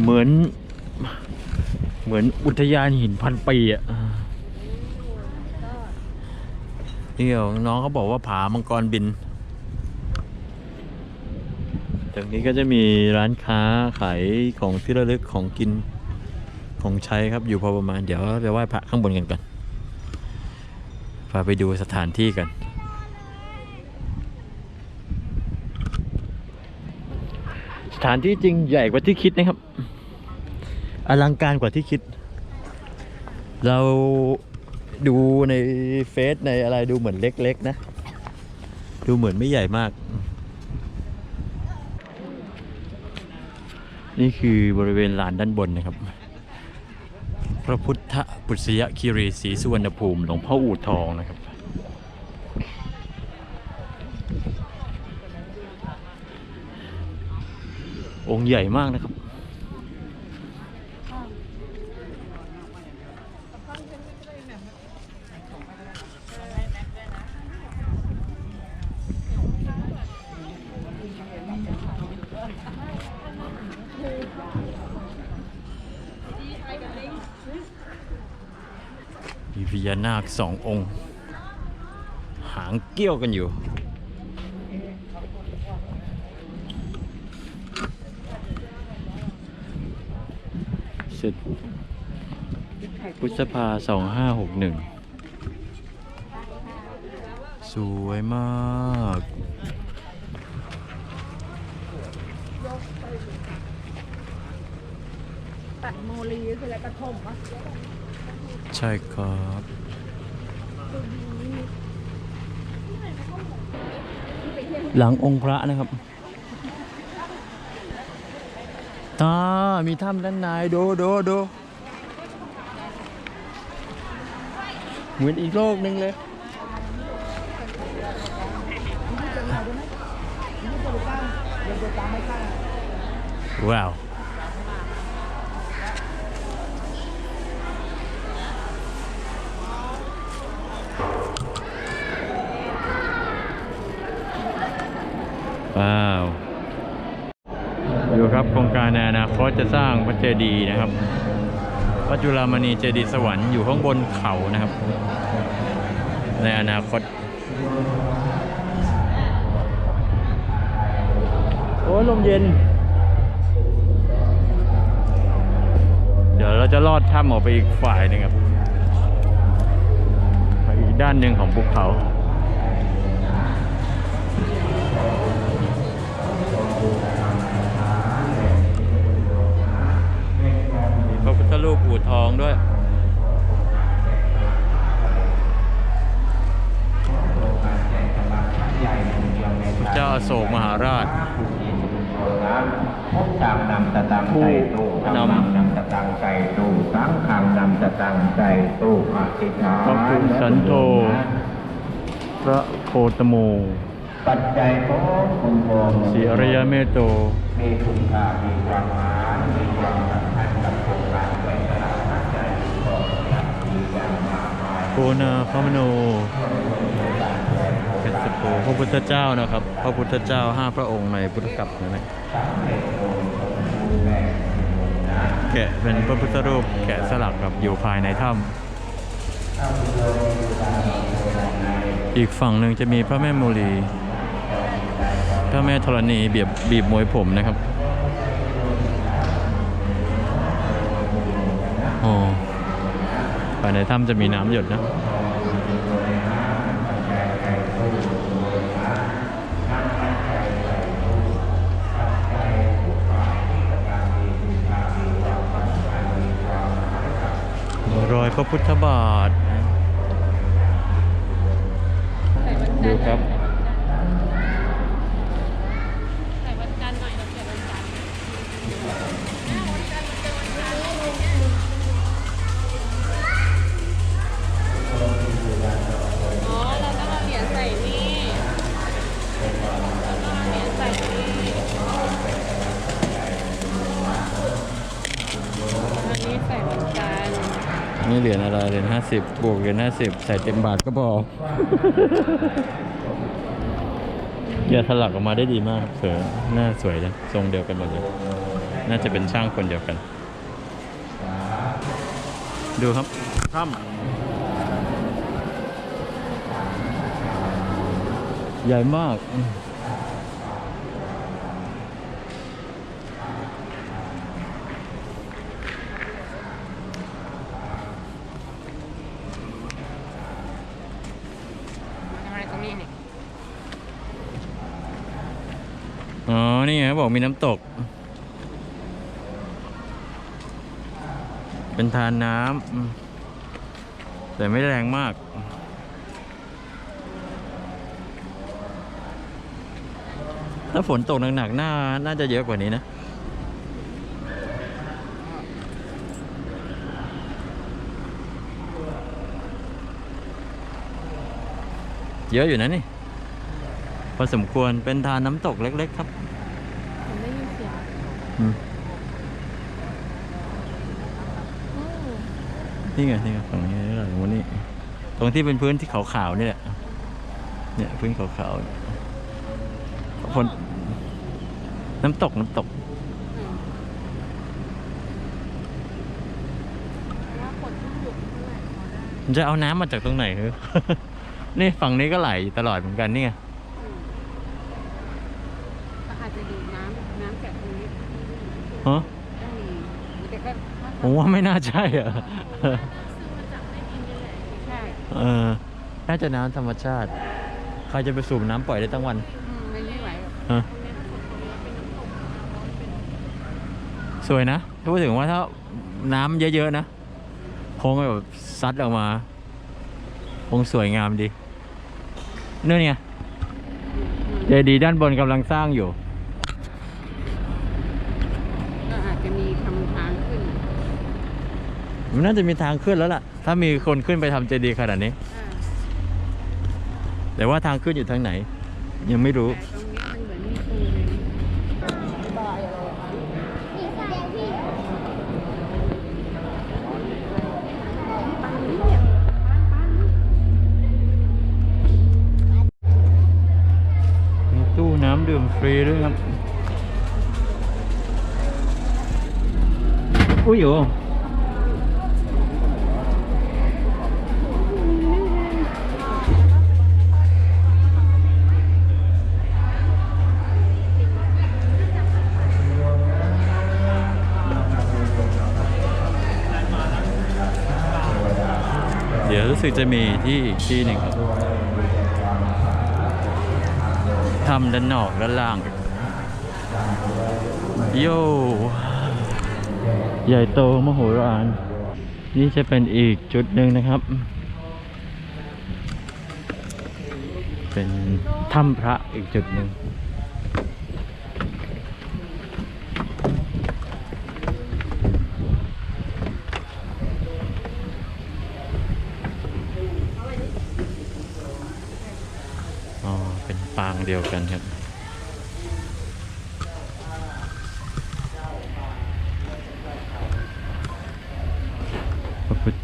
เหมือน เหมือนอุทยานหินพันปีอะนี่เดี๋ยวน้องเขาบอกว่าผามังกรบินตรงนี้ก็จะมีร้านค้าขายของที่ระลึกของกินของใช้ครับอยู่พอประมาณ เดี๋ยวไปไหว้พระข้างบนกันก่อนพาไปดูสถานที่กัน สถานที่จริงใหญ่กว่าที่คิดนะครับ อลังการกว่าที่คิด เราดูในเฟซในอะไรดูเหมือนเล็ก ๆ นะ ดูเหมือนไม่ใหญ่มาก นี่คือบริเวณลานด้านบนนะครับ พระพุทธปุษยคีรีศรีสุวรรณภูมิหลวงพ่ออู่ทองนะครับ องค์ใหญ่มากนะครับ มีพญานาคสององค์ หางเกี้ยวกันอยู่ สร็จพฤษภาสองห้าหกหนึ่งสวยมาก ตัดโมลีคืออะไรกระทมวะใช่ครับหลังองค์พระนะครับ ตามีถ้ำด้านในดูดูดูเหมือนอีกโลกหนึ่งเลย ว้าว ดูครับโครงการในอนาคตจะสร้างพระเจดีย์นะครับพระจุลามณีเจดีย์สวรรค์อยู่ข้างบนเขานะครับ ในอนาคต โอ้ลมเย็น เดี๋ยวเราจะลอดถ้ำออกไปอีกฝ่ายหนึ่งครับไปอีกด้านหนึ่งของภูเขา ทองด้วยพระเจ้าอโศกมหาราชพุทธังนำตะตังใจตู้ธรรมังนำตะตังใจตู้สังฆังนำตะตังใจตู้อธิษฐานพระคุณสันโธพระโคตโม ปัจจัยของคุณโยมสีอริยเมตโตมีคุณค่ามีความหมายมีความสำคัญกับโครงการไว้ตลาดนัดใจของมีอย่างมากมาย โกนาคมโน เป็นสโปพระพุทธเจ้านะครับ พระพุทธเจ้าห้าพระองค์ในพุทธกัปนั่นเองแกะเป็นพระพุทธรูปแกะสลักกับอยู่ภายในถ้ำอีกฝั่งหนึ่งจะมีพระแม่มูลีพระแม่ธรณีบีบบีบมวยผมนะครับ โอ้ายในถ้ำจะมีน้ำหยดนะรอยพระพุทธบาท ดูครับ เหรียญอะไรเหรียญห้าสิบบวกเหรียญห้าสิบใส่เต็มบาทก็พอแกะสลักออกมาได้ดีมากครับเสือหน้าสวยเลยทรงเดียวกันหมดเลย น่าจะเป็นช่างคนเดียวกัน ดูครับถ้ำใหญ่มาก ทำอะไรงนี้เนี่ยอ๋อ นี่ไงบอกมีน้ำตก เป็นทานน้ำแต่ไม่แรงมาก ถ้าฝนตกหนักๆน่าน่าจะเยอะกว่านี้นะ เยอะอยู่นะนี่พอสมควรเป็นทานน้ำตกเล็ก ๆ ครับผมได้ยินเสียงอืมโอ้นี่ไงนี่ไงฝั่งนี้หลังวันนี้ ตรงที่เป็นพื้นที่ขาวๆนี่แหละเนี่ยพื้นขาวๆเนี่ยฝนน้ำตกน้ำตกอืมว่าฝนเพิ่งหยุดเท่าไหร่พอได้มันจะเอาน้ำมาจากตรงไหนคือ นี่ฝั่งนี้ก็ไหลตลอดเหมือนกันนี่ไงอืมก็อาจจะดูน้ำน้ำจากตรงนี้ฮะก็มีแต่ก็ถ้าผมว่าไม่น่าใช่อะใช่เออน่าจะน้ำธรรมชาติ ใครจะไปสูบน้ำปล่อยได้ตั้งวันอืมไม่ไม่ไหวหรอกฮะสวยนะถ้าพูดถึงว่าถ้าน้ำเยอะๆนะ คงแบบซัดออกมา คงสวยงามดี นู่นไงเจดีย์ด้านบนกำลังสร้างอยู่ ก็อาจจะมีคำทางขึ้นมันน่าจะมีทางขึ้นแล้วล่ะ ถ้ามีคนขึ้นไปทำเจดีย์ขนาดนี้ อ่าแต่ว่าทางขึ้นอยู่ทางไหน ยังไม่รู้ แต่ต ฟรีด้วยครับ อุ้ยโอเดี๋ยวรู้สึกจะมีที่ที่หนึ่งครับ ทำด้านนอกด้านล่าง โย่ใหญ่โตมโหฬารนี่จะเป็นอีกจุดหนึ่งนะครับ เป็นถ้ำพระอีกจุดหนึ่งอ๋อ เดียวกันครับ พระพุทธ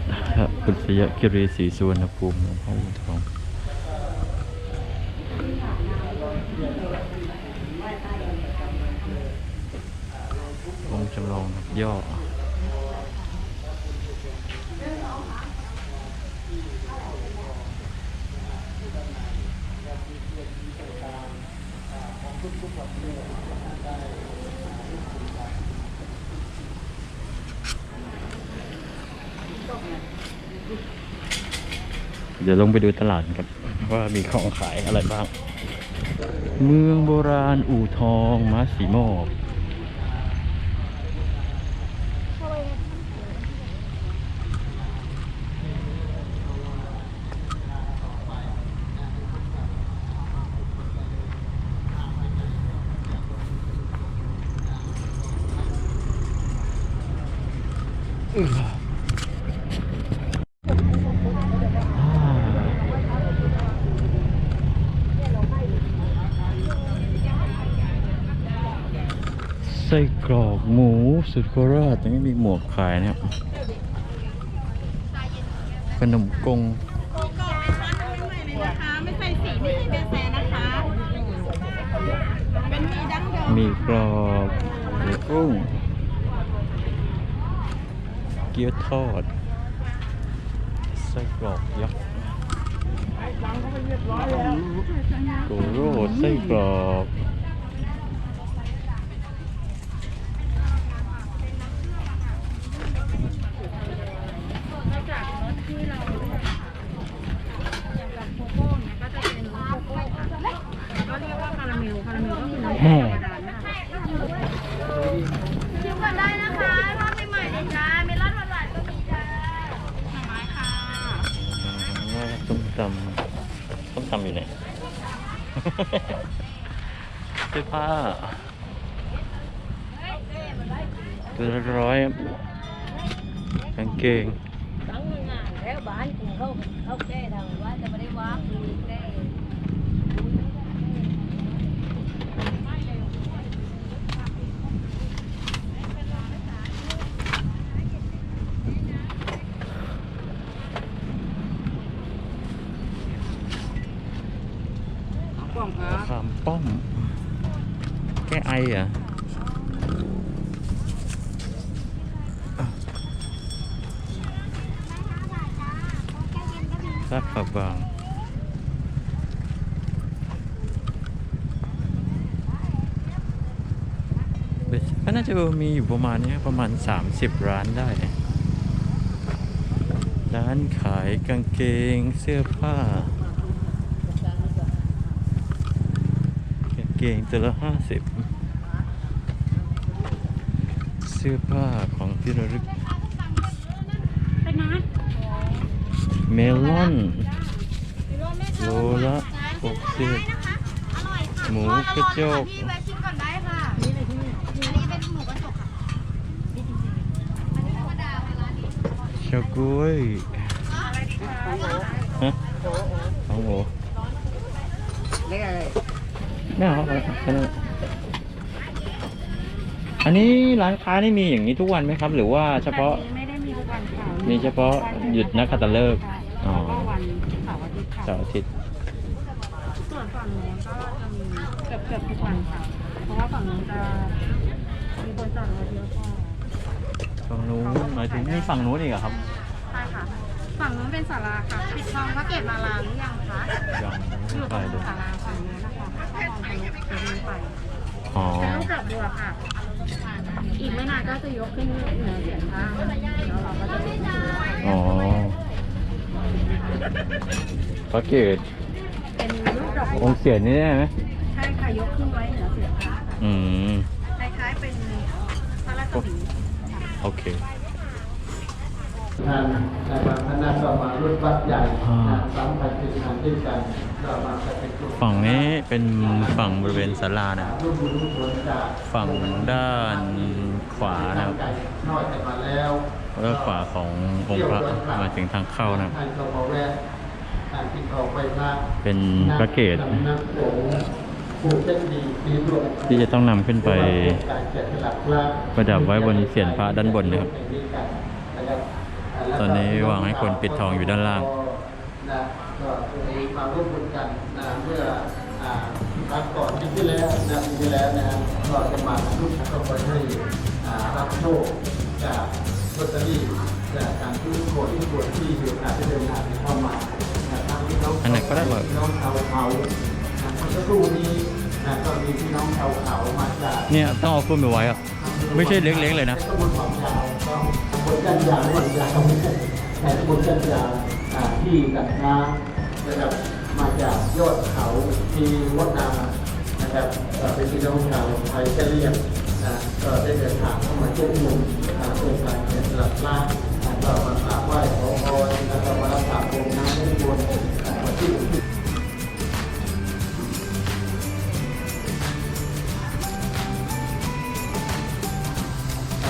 พุทธยกิรีศรีสุวรรณภูมิหลวงพ่ออูทององค์จำลองย่อ เดี๋ยวลงไปดูตลาดกันว่ามีของขายอะไรบ้าง เมืองโบราณอู่ทองม้าสีมกไส้กรอกหมูสุดโคราชยังไม่มีหมวกขายนะครับ ขนมกงนะคะไม่ใส่สีไม่ใช่กาแฟนะคะเป็นมีดั้งเดิมมีกรอบหรือกุ้งเกี๊ยวทอดไส้กรอกยักษ์โกโร่ไส้กรอก นอกจากรสที่เราเลือกค่ะอย่างกับโกโก้เนี่ยก็จะเป็นรสโกโก้ค่ะแล้วก็เรียกว่าคาราเมล คาราเมลก็คือน้ำตาลธรรมดานะคะ ชิมก่อนได้นะคะทอดใหม่ๆเลยจ้าเมลอนหวานๆก็มีจ้า หน่อไม้ค่ะ ส้มตำส้มตำอยู่ไหน เสื้อ ผ้าตัวละร้อยกางเกงตั้งงานแล้วบ้านกูเขาเขาแก้ทางว่าจะไม่ได้ว่าคือแก้กล่องครัมะบขามป้อมแก้ไอเหรอะซากผักบางก็น่าจะมีอยู่ประมาณนี้ประมาณ 30 ร้านได้ ร้านขายกางเกงเสื้อผ้า กาง เกงตัวละห้าสิบเสื้อผ้าของที่ระลึกเมลอนโลละหกสิบหมูกระจกชิมก่อนได้ค่ะนี่เลยที่อันนี้เป็นหมูกระจกค่ะอันนี้ธร รมดาค่ะร้านนี้เชาก้วยฮะของโหไม่เอาครับแค่นั้นอันนี้ร้านค้านี่มีอย่างนี้ทุกวันไหมครับ หรือว่าเฉพาะ ไม่ได้มีทุกวันค่ะมีเฉพาะหยุดนักขัตฤกษ์อ๋อ แล้วก็วันเสาร์อาทิตย์ค่ะเสาร์อาทิตย์ส่วนฝั่งนู้นก็จะมีเกือบเกือบทุกวันค่ะ เพราะว่าฝั่งนู้นจะมีคนจอดรถเยอะกว่าฝั่งนู้นหมายถึงมีฝั่งนู้นอีกเหรอครับใช่ค่ะ ฝั่งนู้นเป็นศาลาค่ะปิดทองพระเกศมาลาหรือยังคะยังอยู่ ไม่ตไปเลยศาลาฝั่งนู้นนะคะถ้ามองทะลุจะมีไปอ๋อเป็นรูปดอกบัวค่ะ อีกไม่นานก็จะยกขึ้นเหนือเสียงข้างแล้วเราก็จะยกขึ้นอ๋อพระเกตเป็นรูปดอกบัองค์เสียนนี่ได้ไหมใช่ค่ะยกขึ้นไว้เหนือเสียงข้างค่ะอืม คล้ายๆเป็นพระราชสี โอเค ท่าน นะครับคณะก็มารุ่นวัดใหญ่อ่านะสามพันสิบงานด้วยกันก็มาเป็นกลุ่ม ฝั่งนี้เป็นฝั่งบริเวณศาลานะครับรุ่นบุญรุ่นบุญจากฝั่งด้านขวานะครับไก่น้อยแต่มาแล้วแล้วก็ขวาขององค์พระมาถึงทางเข้านะครับ ท่านก็มาแวะท่านที่ออกไปพระเป็นพระเกตสำนักสงฆ์ผู้เช่นดีที่รวม ที่จะต้องนำขึ้นไปการแกะสลักพระประดับไว้บนเศียรพระด้านบนนะครับ ตอนนี้วางให้คนปิดทองอยู่ด้านล่างนะก็มาร่วมบุญกันนะเมื่ออ่าครั้งก่อนปีที่แล้วนะปีที่แล้วนะฮะก็จะมาทุกข์ก็ไปให้รับโชคจากลอตเตอรี่จากการทุกคนทุกคนที่มีโอาสได้เดินทางเข้ามานะทั้งพี่น้องอันไหนก็ได้หมดพี่น้องชาวเขาเมื่อสักครู่นี้นะก็มีพี่น้องชาวเขามาจากเนี่ยต้องเอาขึ้นไปไว้อะไม่ใช่เล็กๆเลยนะตำบลความยาวก็ตำ บลจันยาวความยาวไม่ใช่ในตำบลจันยาวอ่าที่ดักน้ำนะครับมาจากยอดเขาที่วัดนานะครับเป็นพี่น้องชาวไทยเฉลี่ยงนะก็ได้เดินทางเข้ามาช่วยหนุนอาโครงการแกะสลักล่างอ่าก็มากราบไหว้ขอพรแล้วก็มารักษาองค์น้ำให้บนที่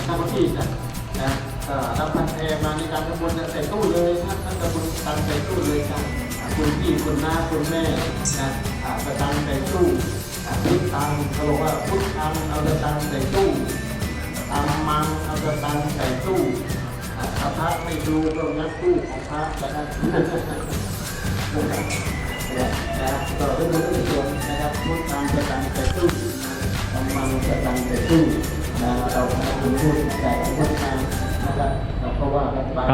ทำที่นะ รับพันแพรมาในการทำบุญใส่ตู้เลยนะท่านทำบุญตังใส่ตู้เลยครับคุณพี่คุณน้าคุณแม่นะอประตังใส่ตู้พุทตังเขาบอกว่าพุทธังเอาประตังใส่ตู้ตามมังเอาประตังใส่ตู้ถ้าพระไม่ดูก็งัดตู้ของพระนะครับต่อไปดูที่ตัวนะครับพุทธังปะตังใส่ตู้ตามมังปะตังใส่ตู้นะเราพูดแต่พุทธัง 啊